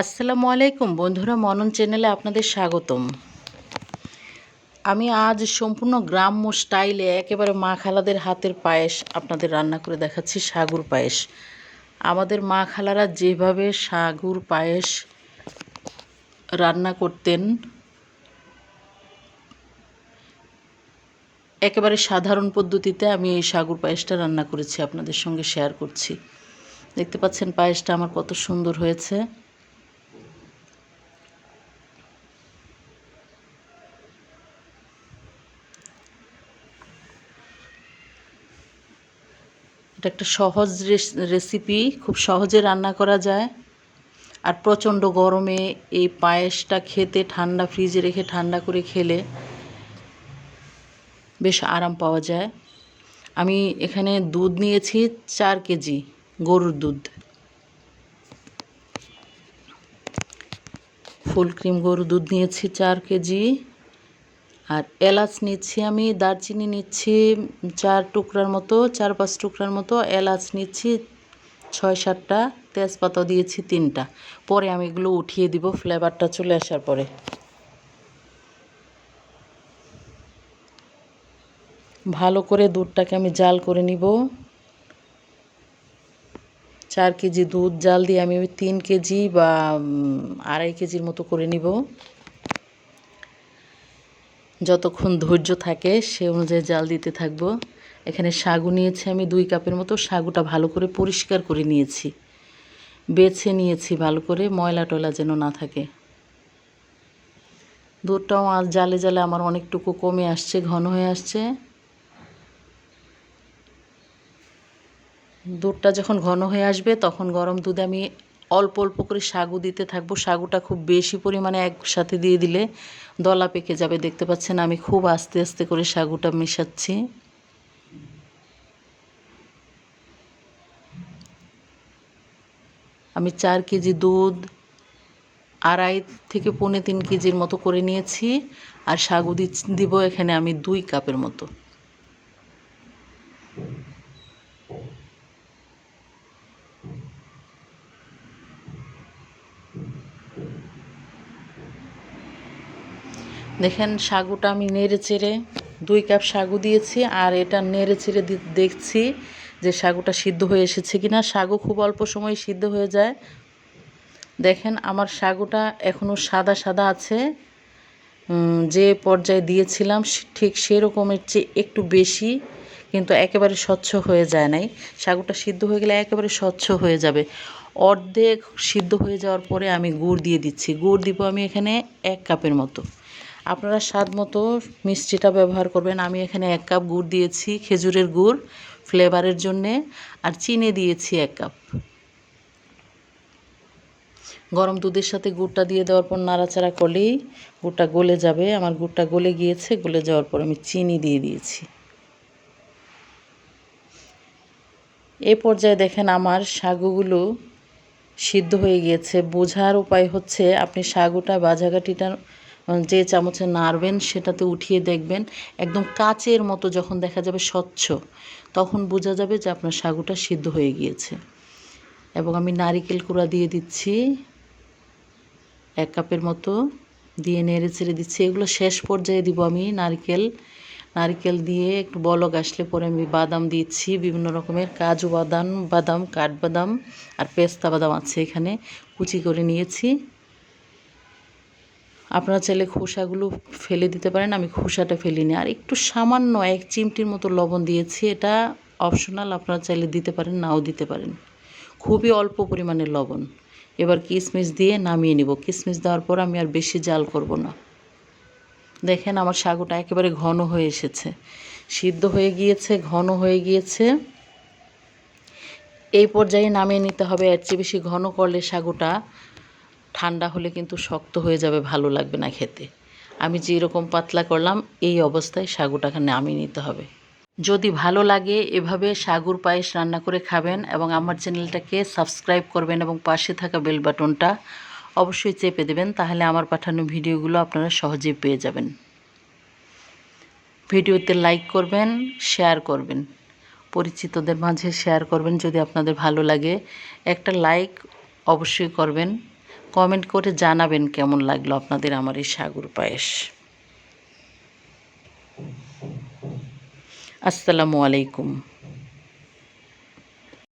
আসসালামু আলাইকুম। বন্ধুরা, মনন চ্যানেলে আপনাদের স্বাগতম। আমি আজ সম্পূর্ণ গ্রাম্য স্টাইলে একেবারে মা খালাদের হাতের পায়েস আপনাদের রান্না করে দেখাচ্ছি, সাগুর পায়েস। আমাদের মা খালারা যেভাবে সাগুর পায়েস রান্না করতেন, একেবারে সাধারণ পদ্ধতিতে আমি এই সাগুর পায়েসটা রান্না করেছি, আপনাদের সঙ্গে শেয়ার করছি। দেখতে পাচ্ছেন পায়েসটা আমার কত সুন্দর হয়েছে। এটা একটা সহজ রেসিপি খুব সহজে রান্না করা যায়। আর প্রচণ্ড গরমে এই পায়েসটা খেতে, ঠান্ডা ফ্রিজে রেখে ঠান্ডা করে খেলে বেশ আরাম পাওয়া যায়। আমি এখানে দুধ নিয়েছি চার কেজি, গরুর দুধ। ফুল ক্রিম গরুর দুধ নিয়েছি চার কেজি। আর এলাচ নিচ্ছি আমি, দারচিনি নিচ্ছি চার টুকরার মতো, চার পাঁচ টুকরার মতো এলাচ নিচ্ছি, ছয় সাতটা তেজপাতা দিয়েছি তিনটা। পরে আমি এগুলো উঠিয়ে দিব, ফ্লেভারটা চলে আসার পরে। ভালো করে দুধটাকে আমি জাল করে নিব। চার কেজি দুধ জাল দিয়ে আমি তিন কেজি বা আড়াই কেজির মতো করে নিব। যতক্ষণ ধৈর্য থাকে, সে অনুযায়ী জাল দিতে থাকব। এখানে সাগু নিয়েছি আমি দুই কাপের মতো। সাগুটা ভালো করে পরিষ্কার করে নিয়েছি। বেছে নিয়েছি ভালো করে, ময়লা টয়লা যেন না থাকে। দুধটাও আজ জালে জালে আমার অনেকটুকু কমে আসছে, ঘন হয়ে আসছে। দুধটা যখন ঘন হয়ে আসবে, তখন গরম দুধে আমি অল্প অল্প করে সাগু দিতে থাকব। সাগুটা খুব বেশি পরিমাণে একসাথে দিয়ে দিলে দলা পেকে যাবে। দেখতে পাচ্ছেন, আমি খুব আস্তে আস্তে করে সাগুটা মেশাচ্ছি। আমি চার কেজি দুধ, আড়াই থেকে পৌনে তিন কেজির মতো করে নিয়েছি আর সাগু দিব এখানে আমি দুই কাপের মতো। দেখেন সাগুটা আমি নেড়ে চেড়ে দুই কাপ সাগু দিয়েছি আর এটা নেড়ে চেড়ে দেখছি যে সাগুটা সিদ্ধ হয়ে এসেছে কিনা। সাগু খুব অল্প সময় সিদ্ধ হয়ে যায়। দেখেন আমার সাগুটা এখনও সাদা সাদা আছে। যে পর্যায়ে দিয়েছিলাম ঠিক সেরকমের চেয়ে একটু বেশি, কিন্তু একেবারে স্বচ্ছ হয়ে যায় নাই। সাগুটা সিদ্ধ হয়ে গেলে একেবারে স্বচ্ছ হয়ে যাবে। অর্ধেক সিদ্ধ হয়ে যাওয়ার পরে আমি গুড় দিয়ে দিচ্ছি। গুড় দিব আমি এখানে এক কাপের মতো। আপনারা স্বাদ মতো মিষ্টিটা ব্যবহার করবেন। আমি এখানে এক কাপ গুড় দিয়েছি, খেজুরের গুড়, ফ্লেভারের জন্যে, আর চিনি দিয়েছি এক কাপ। গরম দুধের সাথে গুড়টা দিয়ে দেওয়ার পর নাড়াচাড়া করলেই গুড়টা গলে যাবে। আমার গুড়টা গলে গিয়েছে, গলে যাওয়ার পর আমি চিনি দিয়ে দিয়েছি। এ পর্যায়ে দেখেন আমার সাগুগুলো সিদ্ধ হয়ে গিয়েছে। বোঝার উপায় হচ্ছে আপনি সাগুটা বাজাগাটিটা যে চামচে নাড়বেন সেটাতে উঠিয়ে দেখবেন একদম কাচের মতো যখন দেখা যাবে স্বচ্ছ, তখন বোঝা যাবে যে আপনার সাগুটা সিদ্ধ হয়ে গিয়েছে। এবং আমি নারিকেল কুড়া দিয়ে দিচ্ছি, এক কাপের মতো দিয়ে নেড়ে চেড়ে দিচ্ছি। এগুলো শেষ পর্যায়ে দিব আমি নারকেল। নারকেল দিয়ে একটু বলক আসলে পরে আমি বাদাম দিচ্ছি। বিভিন্ন রকমের কাজু বাদাম বাদাম, কাঠবাদাম আর পেস্তা বাদাম আছে এখানে। কুচি করে নিয়েছি। আপনারা চাইলে খোসাগুলো ফেলে দিতে পারেন, আমি খোসাটা ফেলিনি। আর একটু সামান্য এক চিমটির মতো লবণ দিয়েছি, এটা অপশনাল আপনারা চাইলে দিতে পারেন, নাও দিতে পারেন। খুবই অল্প পরিমাণে লবণ। এবার কিশমিশ দিয়ে নামিয়ে নিব। কিশমিশ দেওয়ার পর আমি আর বেশি জাল করব না। দেখেন আমার সাগুটা একেবারে ঘন হয়ে এসেছে। সিদ্ধ হয়ে গিয়েছে, ঘন হয়ে গিয়েছে। এই পর্যায়ে নামিয়ে নিতে হবে, এর চেয়ে বেশি ঘন করলে সাগুটা ঠান্ডা হলে কিন্তু শক্ত হয়ে যাবে, ভালো লাগবে না খেতে। আমি যেরকম পাতলা করলাম, এই অবস্থায় সাগুটাকে নামিয়ে নিতে হবে। যদি ভালো লাগে, এভাবে সাগুর পায়েস রান্না করে খাবেন এবং আমার চ্যানেলটাকে সাবস্ক্রাইব করবেন এবং পাশে থাকা বেল বাটনটা অবশ্যই চেপে দেবেন, তাহলে আমার পাঠানো ভিডিওগুলো আপনারা সহজেই পেয়ে যাবেন। ভিডিওতে লাইক করবেন, শেয়ার করবেন। পরিচিতদের মাঝে শেয়ার করবেন যদি আপনাদের ভালো লাগে। একটা লাইক অবশ্যই করবেন। কমেন্ট করে জানাবেন কেমন লাগল আপনাদের আমার এই সাগর পায়েস। আসসালামু আলাইকুম।